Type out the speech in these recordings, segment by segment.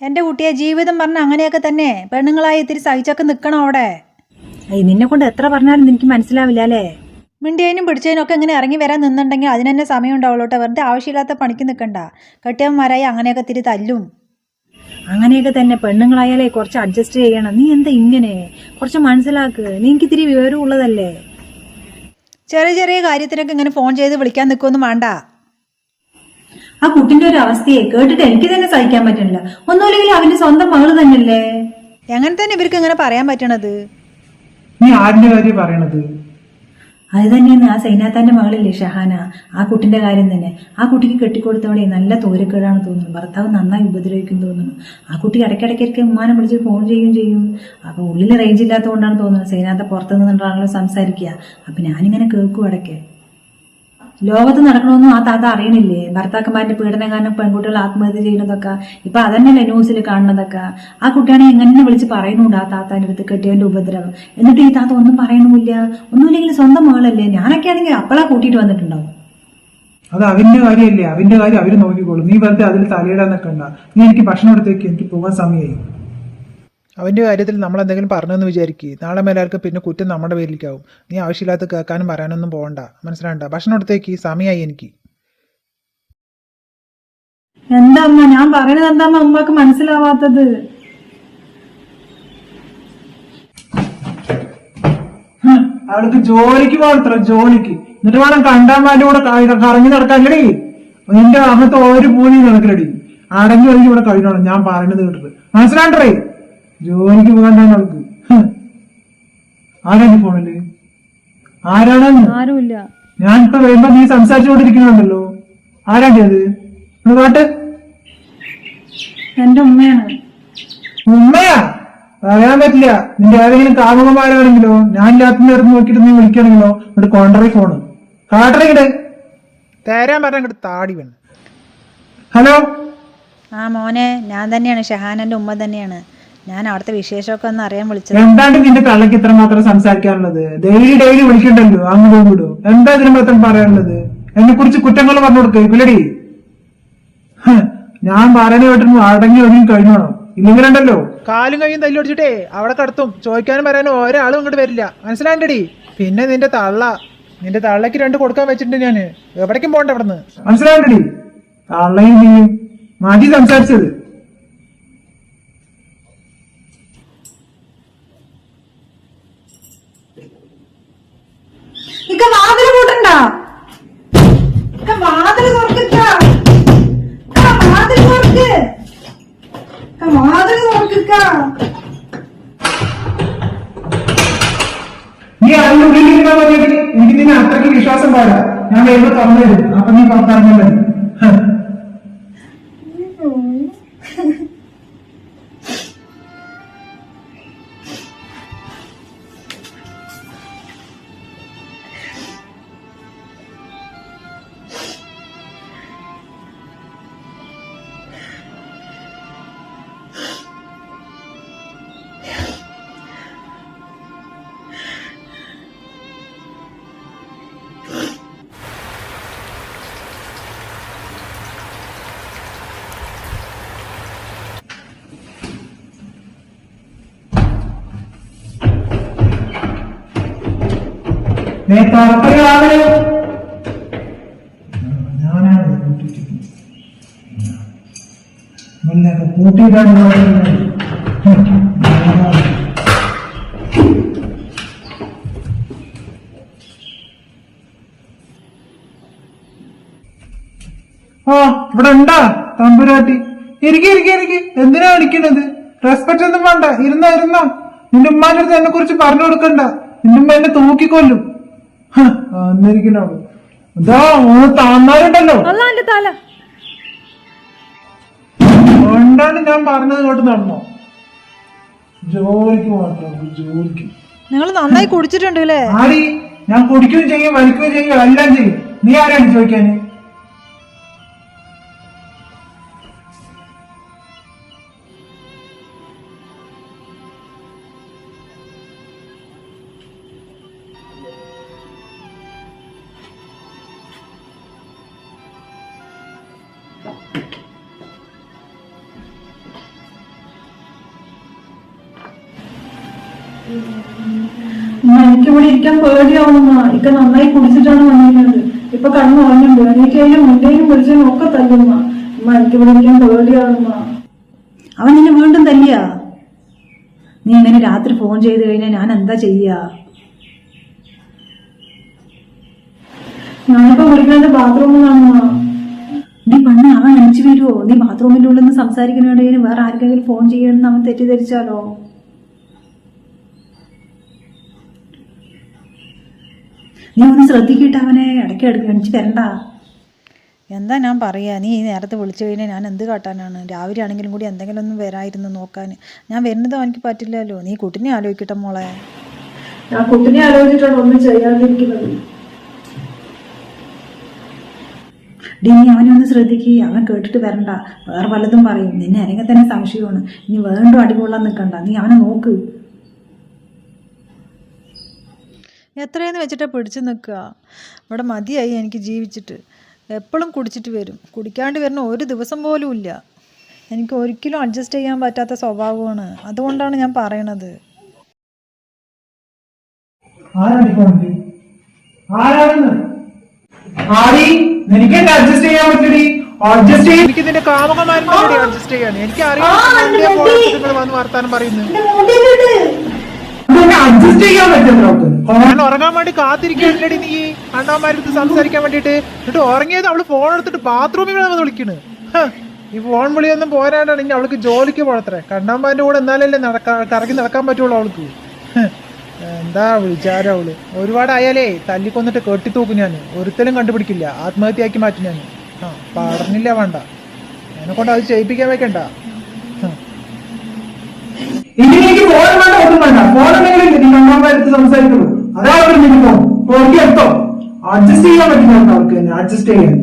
എന്റെ കുട്ടിയെ ജീവിതം പറഞ്ഞ അങ്ങനെയൊക്കെ തന്നെ. പെണ്ണുങ്ങളായി ഇത്തിരി സഹിച്ചൊക്കെ നിൽക്കണം അവിടെ? നിന്നെ കൊണ്ട് എത്ര പറഞ്ഞാലും എനിക്ക് മനസ്സിലാവില്ല അല്ലേ? മിണ്ടിയതിനും പിടിച്ചതിനൊക്കെ ഇങ്ങനെ ഇറങ്ങി വരാൻ നിന്നുണ്ടെങ്കിൽ അതിന് തന്നെ സമയം ഉണ്ടാവുള്ളൂ വെറുതെ ആവശ്യമില്ലാത്ത പണിക്ക് നിൽക്കണ്ട കെട്ടിയന്മാരായി അങ്ങനെയൊക്കെ തിരി തല്ലും. അങ്ങനെയൊക്കെ തന്നെ പെണ്ണുങ്ങളായാലേ കുറച്ച് അഡ്ജസ്റ്റ് ചെയ്യണം. നീ എന്താ ഇങ്ങനെ? കുറച്ച് മനസ്സിലാക്ക്. നീ എനിക്ക് ഇത്തിരി വിവരം ഉള്ളതല്ലേ ചെറിയ ചെറിയ കാര്യത്തിനൊക്കെ ഇങ്ങനെ ഫോൺ ചെയ്ത് വിളിക്കാൻ നിൽക്കുമൊന്നും വേണ്ട. ആ കുട്ടിന്റെ ഒരു അവസ്ഥയെ കേട്ടിട്ട് എനിക്ക് തന്നെ സഹിക്കാൻ പറ്റണില്ല ഒന്നുമില്ലെങ്കിൽ അവന്റെ സ്വന്തം മകൾ തന്നെയല്ലേ? എങ്ങനെ തന്നെ ഇവർക്ക് ഇങ്ങനെ പറയാൻ പറ്റണത്? നീ ആരുടെ കാര്യം പറയണത്? അത് തന്നെയാണ് ആ സൈനാത്താന്റെ മകളില്ലേ ഷഹാന. ആ കുട്ടിന്റെ കാര്യം തന്നെ. ആ കുട്ടിക്ക് കെട്ടിക്കൊടുത്തവളെ നല്ല തോരക്കേടാണ് തോന്നുന്നു ഭർത്താവ് നന്നായി ഉപദ്രവിക്കും തോന്നുന്നു. ആ കുട്ടി ഇടയ്ക്കിടയ്ക്കൊക്കെ ഉമ്മാനെ വിളിച്ച് ഫോൺ ചെയ്യും ചെയ്യും. അപ്പൊ ഉള്ളിൽ റേഞ്ച് ഇല്ലാത്തതുകൊണ്ടാണ് തോന്നുന്നത് സൈനാത്ത പുറത്തു നിന്നിട്ടാണല്ലോ സംസാരിക്കുക. അപ്പൊ ഞാനിങ്ങനെ കേൾക്കും ഇടയ്ക്ക്. ലോകത്ത് നടക്കണമെന്നും ആ താത്ത അറിയണില്ലേ? ഭർത്താക്കന്മാരുടെ പീഡനം കാരണം പെൺകുട്ടികൾ ആത്മഹത്യ ചെയ്യുന്നതൊക്കെ ഇപ്പൊ അതന്നെയല്ലേ ന്യൂസിൽ കാണുന്നതൊക്കെ. ആ കുട്ടിയാണെങ്കിൽ എങ്ങനെ വിളിച്ച് പറയുന്നുണ്ട് ആ താത്താന്റെ അടുത്ത് കെട്ടിയവന്റെ ഉപദ്രവം? എന്നിട്ട് ഈ താത്ത ഒന്നും പറയണമില്ല. ഒന്നുമില്ലെങ്കിൽ സ്വന്തം മകളല്ലേ? ഞാനൊക്കെ ആണെങ്കിൽ അപ്പളാ കൂട്ടിയിട്ട് വന്നിട്ടുണ്ടാവും. അത് അവന്റെ കാര്യമല്ലേ? അവന്റെ കാര്യം അവർ നോക്കിക്കോളും. നീ വെറുതെ അതിൽ തലയിടാന്നൊക്കെ ഉണ്ടാ നീ എനിക്ക് ഭക്ഷണം എടുത്തേക്ക് എനിക്ക് പോകാൻ സമയമായി അവന്റെ കാര്യത്തിൽ നമ്മൾ എന്തെങ്കിലും പറഞ്ഞെന്ന് വിചാരിക്കുക നാളെ മേലാർക്ക് പിന്നെ കുറ്റം നമ്മുടെ പേരിലേക്കാവും. നീ ആവശ്യമില്ലാത്ത കേൾക്കാനും പറയാനൊന്നും പോകണ്ട മനസ്സിലാണ്ട ഭക്ഷണം എടുത്തേക്ക്. സമയമായി എനിക്ക്. എന്താ ഞാൻ പറയണത് എന്താ ഉമ്മക്ക് മനസ്സിലാവാത്തത്? അവൾക്ക് ജോലിക്ക് മാത്രം ജോലിക്ക്. എന്നിട്ട് വേണം കണ്ടാമാരുടെ കൂടെ കറങ്ങി നടക്കാനടി നിന്റെ അകത്ത് ഒരു പൂനി നടക്കലടി. അടങ്ങി ഒതുങ്ങി ഇവിടെ കഴിഞ്ഞോളാം ഞാൻ പറയണത് കേട്ടിട്ട്. മനസ്സിലാണ്ടേ ജോലിക്ക് പോകാണ്ടാണ് അവൾക്ക്. ആരാണ് ഫോണിൽ ആരാണ്? ആരുമില്ല. ഞാൻ ഇപ്പൊ വരുമ്പോ നീ സംസാരിച്ചുകൊണ്ടിരിക്കുന്നുണ്ടല്ലോ ആരാണ് അത് കാട്ട്. എന്റെ ഉമ്മയാണ്. ഉമ്മയാ? പറയാൻ പറ്റില്ല. നിന്റെ ഏതെങ്കിലും കാമുകന്മാരാണെങ്കിലോ ഞാൻ രാത്രി നേരത്തെ നോക്കിയിട്ട് നീ വിളിക്കണെങ്കിലോ ഇവിടെ കോണ്ടറി ഫോണ് കാട്ടറിങ്ങട് തരാൻ പറഞ്ഞ താടി വേണം ഹലോ? ആ മോനെ ഞാൻ തന്നെയാണ്. ഷഹാനന്റെ ഉമ്മ തന്നെയാണ്. ഞാൻ അവിടുത്തെ വിശേഷമൊക്കെ ഒന്ന് അറിയാൻ വിളിച്ചത്. എന്താണ് നിന്റെ തള്ളക്ക് ഇത്ര മാത്രം സംസാരിക്കാനുള്ളത്? Daily daily വിളിക്കണ്ടല്ലോ. അങ്ങോട്ടും ഇങ്ങോട്ടും എന്താ ഇതിന് മാത്രം പറയാനുള്ളത്? എന്നെ കുറിച്ച് കുറ്റങ്ങൾ പറഞ്ഞു കൊടുക്കേക്കുലടി ഞാൻ പറയുന്ന കേട്ടിരുന്നു അടങ്ങി ഒന്നും കഴിഞ്ഞോണം. ഇല്ലെങ്കിലുണ്ടല്ലോ കാലും കൈയും തല്ലി ഒടിച്ചിട്ടേ അവിടെ കടത്തും. ചോദിക്കാനും പറയാനും ഒരാളും ഇങ്ങോട്ട് വരില്ല. മനസ്സിലാണ്ടടി പിന്നെ നിന്റെ തള്ള. നിന്റെ തള്ളക്ക് രണ്ട് കൊടുക്കാൻ വെച്ചിട്ടുണ്ട് ഞാൻ. എവിടേക്കും പോണ്ട അവിടുന്ന്. മനസ്സിലാണ്ടടി തള്ളയും നീയും. മാറ്റി സംസാരിച്ചത്. അതിന്റെ ഉള്ളിൽ എനിക്ക് നിന്നെ അത്രയ്ക്ക് വിശ്വാസം പാടാ ഞാൻ വരുമ്പോ തുറന്നു തരും. അപ്പൊ നീ മതി ഞാനാണ് കൂട്ടിയിടാൻ. ആ ഇവിടെ ഉണ്ടാ തമ്പുരാട്ടി. ഇരിക്കെ ഇരിക്കെ ഇരിക്കെ. എന്തിനാ വിളിക്കണത്? റെസ്പെക്ട് ഒന്നും വേണ്ട. ഇരുന്നോ ഇരുന്നാ. നിന്റെ ഉമ്മാന്റെ അടുത്ത് എന്നെ കുറിച്ച് പറഞ്ഞു കൊടുക്കണ്ട. നിന്റെ ഉമ്മ എന്നെ തൂക്കിക്കൊല്ലും. ഇതാ ഒന്ന് അല്ലാന്റെ തല. കൊണ്ടാണ് ഞാൻ പറഞ്ഞത് കേട്ട് നടന്നോ. ജോലിക്ക് മാത്രം ജോലിക്ക്. നിങ്ങൾ നന്നായി കുടിച്ചിട്ടുണ്ട് അല്ലേ? ആടി ഞാൻ കുടിക്കുകയും ചെയ്യും വലിക്കുകയും ചെയ്യും എല്ലാം ചെയ്യും. നീ ആരാണ് ചോദിക്കാന്? ഉമ്മ, എനിക്ക് ഇവിടെ ഇരിക്കാൻ പേടിയാവുന്ന ഇക്ക നന്നായി കുടിച്ചിട്ടാണ് വന്നിരിക്കുന്നത് ഇപ്പൊ കണ്ണു ഉറങ്ങുന്നുണ്ട് എനിക്ക് അതിന് മുന്നേയും പിടിച്ചതിനും ഒക്കെ തല്ലുന്ന ഉമ്മ എനിക്ക് ഇവിടെ ഇരിക്കാൻ പേടിയാവുന്ന അവൻ നിന്നെ വീണ്ടും തല്ലിയ? നീ ഇങ്ങനെ രാത്രി ഫോൺ ചെയ്ത് കഴിഞ്ഞാൽ ഞാൻ എന്താ ചെയ്യാ? ഞാനിപ്പോ വിളിക്കുന്നത് ബാത്റൂമിൽ നിന്നാണ് നീ പണ്ട് അവൻ അണിച്ചു വരുമോ നീ ബാത്റൂമിന്റെ ഉള്ളിൽ നിന്ന് സംസാരിക്കുന്നുണ്ടെങ്കിൽ വേറെ ആർക്കെങ്കിലും ഫോൺ ചെയ്യണമെന്ന് അവൻ തെറ്റിദ്ധരിച്ചാലോ? നീ ഒന്ന് ശ്രദ്ധിക്കിട്ട് അവനെ ഇടയ്ക്ക് ഇടയ്ക്ക് വരണ്ട. എന്താ ഞാൻ പറയുക നീ ഈ നേരത്തെ വിളിച്ചു കഴിഞ്ഞാൽ ഞാൻ എന്ത് കാട്ടാനാണ്? രാവിലെ ആണെങ്കിലും കൂടി എന്തെങ്കിലും ഒന്നും വരായിരുന്നു നോക്കാൻ ഞാൻ വരുന്നത് എനിക്ക് പറ്റില്ലല്ലോ. നീ കുട്ടിനെ ആലോചിക്കട്ടെ മോളെ. ഞാൻ കുട്ടിനെ ആലോചിച്ചിട്ടാണ് ഒന്നും ചെയ്യാതിരിക്കുന്നത്. ഡീ നീ അവനെ ഒന്ന് ശ്രദ്ധിക്കുക അവൻ കേട്ടിട്ട് വരണ്ട. വേറെ വല്ലതും പറയും. നിന്നെ അല്ലെങ്കിൽ തന്നെ സംശയമാണ്. ഇനി വേണ്ടും അടികൊള്ളാൻ നിൽക്കണ്ട നീ അവനെ നോക്ക്. എത്രയെന്ന് വെച്ചിട്ടാണ് പിടിച്ചു നിൽക്കുക? ഇവിടെ മതിയായി എനിക്ക് ജീവിച്ചിട്ട്. എപ്പോഴും കുടിച്ചിട്ട് വരും. കുടിക്കാണ്ട് വരുന്ന ഒരു ദിവസം പോലും ഇല്ല. എനിക്ക് ഒരിക്കലും അഡ്ജസ്റ്റ് ചെയ്യാൻ പറ്റാത്ത സ്വഭാവമാണ്. അതുകൊണ്ടാണ് ഞാൻ പറയണത്. എനിക്ക് നിന്റെ കാമകമാരുടെ അഡ്ജസ്റ്റ് ചെയ്യാൻ. എനിക്ക് അറിയാം വന്ന് വർത്താനം പറയുന്നു അഡ്ജസ്റ്റ് ചെയ്യാൻ പറ്റും ഉറങ്ങാൻ വേണ്ടി കാത്തിരിക്കണ്ടടി നീ? അണ്ണാമാരടുത്ത് സംസാരിക്കാൻ വേണ്ടിട്ട് എന്നിട്ട് ഉറങ്ങിയത് അവൾ ഫോൺ എടുത്തിട്ട് ബാത്റൂമിൽ വന്ന് വിളിക്കണ്. ഈ ഫോൺ വിളിയൊന്നും പോരാണ്ടാണ് ഇനി അവൾക്ക് ജോലിക്ക് പോണത്രേ. കണ്ണാമ്പാന്റെ കൂടെ എന്നാലല്ലേ നടക്കാ കറങ്ങി നടക്കാൻ പറ്റുള്ളൂ അവൾക്ക്. എന്താ വിചാരം അവൾ? ഒരുപാടായാലേ തല്ലിക്കൊന്നിട്ട് കെട്ടിത്തൂക്കും ഞാൻ ഒരുത്തലും കണ്ടുപിടിക്കില്ല. ആത്മഹത്യയാക്കി മാറ്റും ഞാൻ ആ പറഞ്ഞില്ല വേണ്ട. എന്നെ കൊണ്ട് അത് ചെയ്യിപ്പിക്കാൻ വെക്കണ്ട. ഇനി എനിക്ക് ഒന്നും വേണ്ട നീ അമ്മമാരടുത്ത് സംസാരിക്കുള്ളൂ. അതാ അവർ മിനിമം അഡ്ജസ്റ്റ് ചെയ്യാൻ പറ്റില്ല തന്നെ അഡ്ജസ്റ്റ് ചെയ്യാൻ.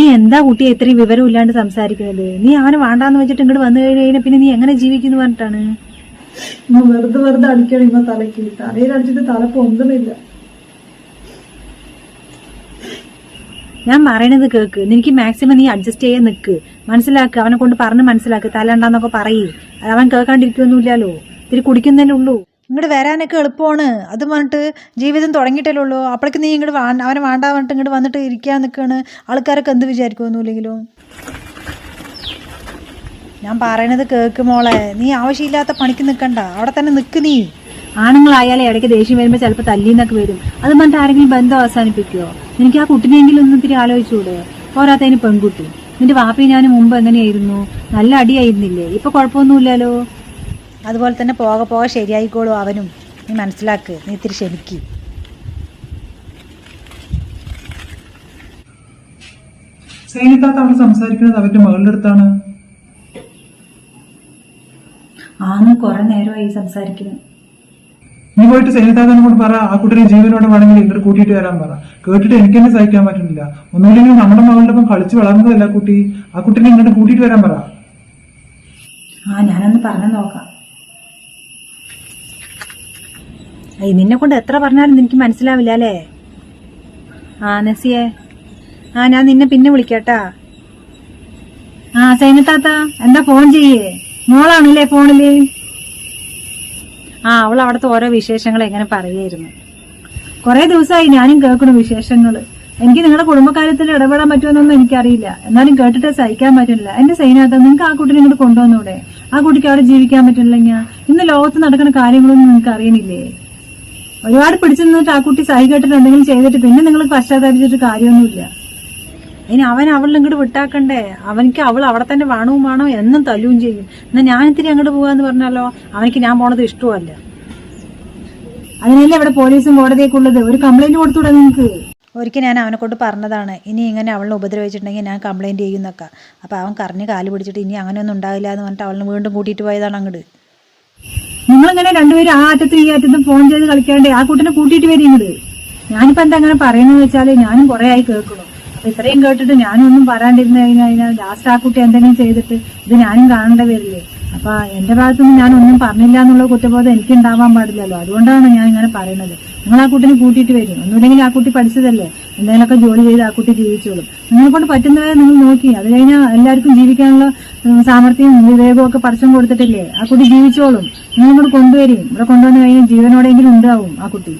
നീ എന്താ കുട്ടിയെ ഇത്രയും വിവരം ഇല്ലാണ്ട് സംസാരിക്കുന്നത്? നീ അവനെ വേണ്ടാന്ന് വെച്ചിട്ട് ഇങ്ങോട്ട് വന്നു കഴിഞ്ഞാൽ പിന്നെ നീ എങ്ങനെ ജീവിക്കുന്നു പറഞ്ഞിട്ടാണ്? വെറുതെ വെറുതെ അടിക്കണം ഇമ്മ തലയ്ക്ക്. തലയിൽ അടിച്ചിട്ട് തല പൊന്തുന്നില്ല. ഞാൻ പറയണത് കേക്ക്. നിനക്ക് മാക്സിമം നീ അഡ്ജസ്റ്റ് ചെയ്യാൻ നിൽക്ക് മനസ്സിലാക്ക്. അവനെ കൊണ്ട് പറഞ്ഞ് മനസ്സിലാക്ക്. തല ഉണ്ടാന്നൊക്കെ പറയേ. അവൻ കേൾക്കാണ്ടിരിക്കൊന്നുമില്ലല്ലോ ഇത്തിരി കുടിക്കുന്നതിനുള്ളൂ ഇങ്ങോട്ട് വരാനൊക്കെ എളുപ്പമാണ് അത് പറഞ്ഞിട്ട് ജീവിതം തുടങ്ങിയിട്ടല്ലേ ഉള്ളൂ അപ്പോഴേക്ക് നീ ഇങ്ങോട്ട് അവനെ വേണ്ട പറഞ്ഞിട്ട് ഇങ്ങോട്ട് വന്നിട്ട് ഇരിക്കാൻ നിൽക്കുകയാണ് ആൾക്കാരൊക്കെ എന്ത് വിചാരിക്കുമെന്നില്ലെങ്കിലും ഞാൻ പറയണത് കേക്ക് മോളെ നീ ആവശ്യമില്ലാത്ത പണിക്ക് നിൽക്കണ്ട അവിടെ തന്നെ നിൽക്ക് നീ. ആണുങ്ങളായാലേ ഇടയ്ക്ക് ദേഷ്യം വരുമ്പോൾ ചിലപ്പോൾ തല്ലിന്നൊക്കെ വരും. അത് പറഞ്ഞിട്ട് ആരെങ്കിലും ബന്ധം അവസാനിപ്പിക്കുമോ എനിക്ക് ആ കുട്ടിനെങ്കിലും ഒന്ന് ഇത്തിരി ആലോചിച്ചുകൂടെ? പോരാത്തതിന് പെൺകുട്ടി. നിന്റെ വാപ്പി ഞാൻ മുമ്പ് എങ്ങനെയായിരുന്നു? നല്ല അടിയായിരുന്നില്ലേ? ഇപ്പൊ കുഴപ്പമൊന്നുമില്ലല്ലോ. അതുപോലെ തന്നെ പോകെ പോകെ ശരിയായിക്കോളൂ അവനും. നീ മനസ്സിലാക്ക്. നീ ഇത്തിരി ക്ഷമിക്ക്. അവൾ സംസാരിക്കുന്നത് അവന്റെ മകളുടെ അടുത്താണ്. ആന്ന് കുറെ നേരമായി സംസാരിക്കുന്നു. നീ പോയിട്ട് സൈനിത്താത്തനെ കൊണ്ട് പറ. ആ കുട്ടിയെ ജീവനോടെ വേണമെങ്കിൽ ഇങ്ങോട്ട് കൂട്ടിയിട്ട് വരാൻ പറ. കേട്ടിട്ട് എനിക്ക് തന്നെ സഹിക്കാൻ പറ്റുന്നില്ല. ഒന്നുമില്ലെങ്കിൽ നമ്മുടെ മകളുടെ ഒപ്പം കളിച്ച് വളർന്നതല്ല കുട്ടി. ആ കുട്ടിനെ ഇങ്ങോട്ട് കൂട്ടിയിട്ട് വരാൻ പറ. ആ ഞാനൊന്ന് പറഞ്ഞു നോക്കാം. നിന്നെ കൊണ്ട് എത്ര പറഞ്ഞാലും എനിക്ക് മനസ്സിലാവില്ല അല്ലേ? ആ നസിയെ. ആ ഞാൻ നിന്നെ പിന്നെ വിളിക്കാട്ടാ. ആ സൈനത്താത്ത എന്താ ഫോൺ ചെയ്യേ? മോളാണല്ലേ ഫോണിൽ? ആ അവൾ അവിടുത്തെ ഓരോ വിശേഷങ്ങൾ എങ്ങനെ പറയായിരുന്നു കുറെ ദിവസമായി ഞാനും കേൾക്കണു വിശേഷങ്ങൾ എനിക്ക് നിങ്ങളുടെ കുടുംബകാര്യത്തിൽ ഇടപെടാൻ പറ്റുമെന്നൊന്നും എനിക്കറിയില്ല. എന്നാലും കേട്ടിട്ട് സഹിക്കാൻ പറ്റില്ല എന്റെ സൈനാത്ത നിങ്ങൾക്ക് ആ കുട്ടിനെ ഇങ്ങോട്ട് കൊണ്ടുവന്നൂടെ? ആ കുട്ടിക്ക് അവിടെ ജീവിക്കാൻ പറ്റില്ലെങ്കിൽ ഇന്ന് ലോകത്ത് നടക്കുന്ന കാര്യങ്ങളൊന്നും നിങ്ങൾക്ക് അറിയണില്ലേ ഒരുപാട് പിടിച്ചു നിന്നിട്ട് ആ കുട്ടി സഹി എന്തെങ്കിലും ചെയ്തിട്ട് പിന്നെ നിങ്ങൾ പശ്ചാത്തപിച്ചിട്ട് കാര്യമൊന്നുമില്ല. ഇനി അവൻ അവളിൽ ഇങ്ങോട്ട് വിട്ടാക്കണ്ടേ? അവനിക്ക് അവൾ അവിടെ തന്നെ വേണവും വേണോ എന്നും തല്ലുകയും ചെയ്യും. എന്നാൽ ഞാൻ ഇത്തിരി അങ്ങോട്ട് പോകാന്ന് പറഞ്ഞാലോ? അവനിക്ക് ഞാൻ പോണത് ഇഷ്ടമല്ല അതിനല്ലേ ഇവിടെ പോലീസും കോടതിയൊക്കെ ഉള്ളത്? ഒരു കംപ്ലൈന്റ് കൊടുത്തൂടെ നിങ്ങൾക്ക് ഒരിക്കൽ ഞാൻ അവനെ കൊണ്ട് പറഞ്ഞതാണ് ഇനി ഇങ്ങനെ അവളെ ഉപദ്രവിച്ചിട്ടുണ്ടെങ്കിൽ ഞാൻ കംപ്ലൈന്റ് ചെയ്യുന്നൊക്കെ. അപ്പോൾ അവൻ കറിഞ്ഞ് കാൽ പിടിച്ചിട്ട് ഇനി അങ്ങനെയൊന്നും ഉണ്ടാവില്ല എന്ന് പറഞ്ഞിട്ട് അവളിനെ വീണ്ടും കൂട്ടിയിട്ട് പോയതാണ് അങ്ങോട്ട് നിങ്ങളിങ്ങനെ രണ്ടുപേരും ആ അറ്റത്തും ഈ അറ്റത്തും ഫോൺ ചെയ്ത് കളിക്കാണ്ടേ ആ കൂട്ടിനെ കൂട്ടിയിട്ട് വരും ഇങ്ങോട്ട് ഞാനിപ്പോ എന്താ അങ്ങനെ പറയുന്നത് വെച്ചാൽ ഞാനും കുറെ ആയി കേൾക്കണം അപ്പൊ ഇത്രയും കേട്ടിട്ട് ഞാനും ഒന്നും പറയാണ്ടിരുന്നു കഴിഞ്ഞാൽ ലാസ്റ്റ് ആ കുട്ടി എന്തെങ്കിലും ചെയ്തിട്ട് ഇത് ഞാനും കാണേണ്ട വരില്ലേ അപ്പൊ എന്റെ ഭാഗത്തുനിന്ന് ഞാൻ ഒന്നും പറഞ്ഞില്ല എന്നുള്ള കുറ്റബോധം എനിക്ക് ഉണ്ടാവാൻ പാടില്ലല്ലോ. അതുകൊണ്ടാണ് ഞാൻ ഇങ്ങനെ പറയുന്നത്. നിങ്ങൾ ആ കുട്ടിനെ കൂട്ടിയിട്ട് വരും. ഒന്നുമില്ലെങ്കിൽ ആ കുട്ടി പഠിച്ചതല്ലേ? എന്തെങ്കിലുമൊക്കെ ജോലി ചെയ്ത് ആ കുട്ടി ജീവിച്ചോളും. നിങ്ങളെ കൊണ്ട് പറ്റുന്നവരെ നിങ്ങൾ നോക്കി. അത് കഴിഞ്ഞാൽ എല്ലാവർക്കും ജീവിക്കാനുള്ള സാമർഥ്യം വിവേകവും ഒക്കെ പടച്ചം കൊടുത്തിട്ടില്ലേ? ആ കുട്ടി ജീവിച്ചോളും. നിങ്ങൾ ഇങ്ങോട്ട് കൊണ്ടുവരും ഇവിടെ കൊണ്ടുവന്ന് കഴിഞ്ഞാൽ ജീവനോടെങ്കിലും ഉണ്ടാവും ആ കുട്ടി.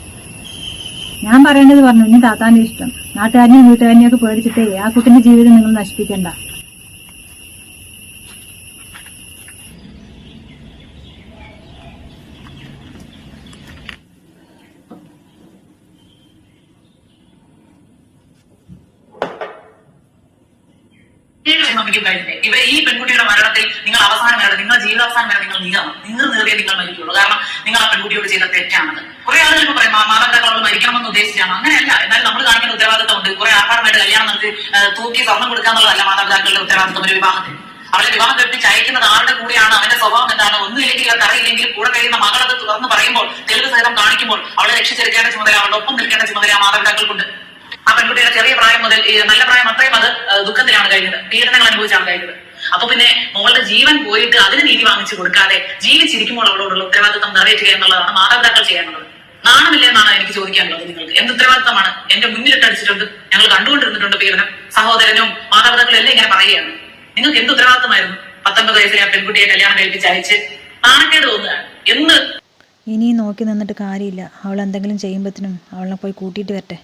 ഞാൻ പറയേണ്ടത് പറഞ്ഞു ഇനി താത്താന്റെ ഇഷ്ടം. നാട്ടുകാരനെയും വീട്ടുകാരനെയും ഒക്കെ പേടിച്ചിട്ടേ ആ കുട്ടിന്റെ ജീവിതം നിങ്ങൾ നശിപ്പിക്കണ്ട നമുക്ക് കഴിഞ്ഞില്ലേ ഇവരെ ഈ പെൺകുട്ടിയുടെ മരണത്തിൽ നിങ്ങൾ അവസാനം വരെ നിങ്ങളുടെ ജീവിതാവസാനം വരെ നിങ്ങൾ നീങ്ങണം നിങ്ങൾ നേറിയ നിങ്ങൾ മരിക്കുള്ളൂ. കാരണം നിങ്ങൾ ആ പെൺകുട്ടിയോട് ചെയ്ത തെറ്റാണത്. കുറെ ആളുകൾ ഇപ്പൊ പറയും മാതാപിതാക്കളോട് മരിക്കണമെന്ന് ഉദ്ദേശിച്ചാണ്. അങ്ങനെയല്ല. എന്നാലും നമ്മൾ കാണിക്കുന്ന ഉത്തരവാദിത്തം ഉണ്ട്. കുറെ ആഹാരമായിട്ട് കല്യാണം നടത്തി തൂക്കി സ്വർണം കൊടുക്കാന്നുള്ളതല്ല മാതാപിതാക്കളുടെ ഉത്തരവാദിത്തം ഒരു വിവാഹത്തിൽ അവളെ വിവാഹം കഴിപ്പിച്ച് അയക്കുന്നത് ആരുടെ കൂടെയാണ്? അവന്റെ സ്വഭാവം എന്താണ്? ഒന്നുമില്ലെങ്കിൽ അത് അറിയില്ലെങ്കിൽ കൂടെ കഴിയുന്ന മകളത് തുറന്ന് പറയുമ്പോൾ തെളിവ് സഹിതം കാണിക്കുമ്പോൾ അവളെ രക്ഷിച്ചെടുക്കേണ്ട ചുമതല അവളുടെ ഒപ്പം നിൽക്കേണ്ട ചുമതല മാതാപിതാക്കൾക്കുണ്ട്. ആ പെൺകുട്ടിയുടെ ചെറിയ പ്രായം മുതൽ നല്ല പ്രായം അത്രയും അത് ദുഃഖത്തിലാണ് കഴിഞ്ഞത്. പീഡനങ്ങൾ അനുഭവിച്ചാണ് കഴിഞ്ഞത്. അപ്പൊ പിന്നെ മോളുടെ ജീവൻ പോയിട്ട് അതിന് നീതി വാങ്ങിച്ചു കൊടുക്കാതെ ജീവിച്ചിരിക്കുമ്പോൾ അവളോടുള്ള ഉത്തരവാദിത്വം നിറവേറ്റുക എന്നുള്ളതാണ് മാതാപിതാക്കൾ ചെയ്യാനുള്ളത്. നാണമില്ല എന്നാണ് എനിക്ക് ചോദിക്കാനുള്ളത് നിങ്ങൾക്ക്? എന്ത് ഉത്തരവാദിത്തമാണ് എന്റെ മുന്നിലിട്ട് അടിച്ചിട്ടുണ്ട്. ഞങ്ങൾ കണ്ടുകൊണ്ടിരുന്നിട്ടുണ്ട് പീഡനം. സഹോദരനും മാതാപിതാക്കളും എല്ലാം ഇങ്ങനെ പറയുകയാണ്. നിങ്ങൾക്ക് എന്ത് ഉത്തരവാദിത്തമായിരുന്നു പത്തൊമ്പത് വയസ്സിലെ ആ പെൺകുട്ടിയെ കല്യാണം കഴിപ്പിച്ച് അയച്ച് നാണക്കേട് തോന്നുകയാണ്. എന്ന് ഇനി നോക്കി നിന്നിട്ട് കാര്യമില്ല. അവൾ എന്തെങ്കിലും ചെയ്യുമ്പോഴത്തേനും അവളെ പോയി കൂട്ടിയിട്ട് വരട്ടെ.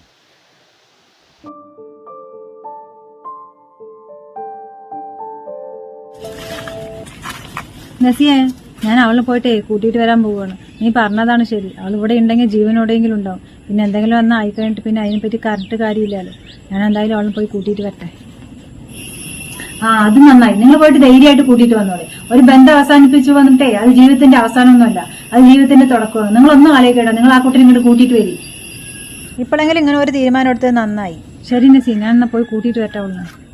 നസിയെ ഞാൻ അവളെ പോയിട്ട് കൂട്ടിയിട്ട് വരാൻ പോവുകയാണ്. നീ പറഞ്ഞതാണ് ശരി. അവൾ ഇവിടെ ഉണ്ടെങ്കിൽ ജീവനോടെങ്കിലും ഉണ്ടാവും. പിന്നെ എന്തെങ്കിലും വന്നാൽ ആയി കഴിഞ്ഞിട്ട് പിന്നെ അതിനെപ്പറ്റി കറക്റ്റ് കാര്യമില്ലല്ലോ. ഞാൻ എന്തായാലും അവളെ പോയി കൂട്ടിയിട്ട് വരട്ടെ. ആ അത് നന്നായി. നിങ്ങൾ പോയിട്ട് ധൈര്യമായിട്ട് കൂട്ടിയിട്ട് വന്നോളെ ഒരു ബന്ധം അവസാനിപ്പിച്ചു വന്നിട്ടേ അത് ജീവിതത്തിന്റെ അവസാനമൊന്നുമല്ല. അത് ജീവിതത്തിന്റെ തുടക്കമാണ്. നിങ്ങളൊന്നും ആലോചിക്കേണ്ട. നിങ്ങൾ ആ കുട്ടിനെ ഇങ്ങോട്ട് കൂട്ടിയിട്ട് വരി. ഇപ്പോഴെങ്കിലും ഇങ്ങനെ ഒരു തീരുമാനം എടുത്തത് നന്നായി. ശരി നസി. ഞാൻ എന്നാ പോയി കൂട്ടിയിട്ട് വരട്ടെ അവളെ.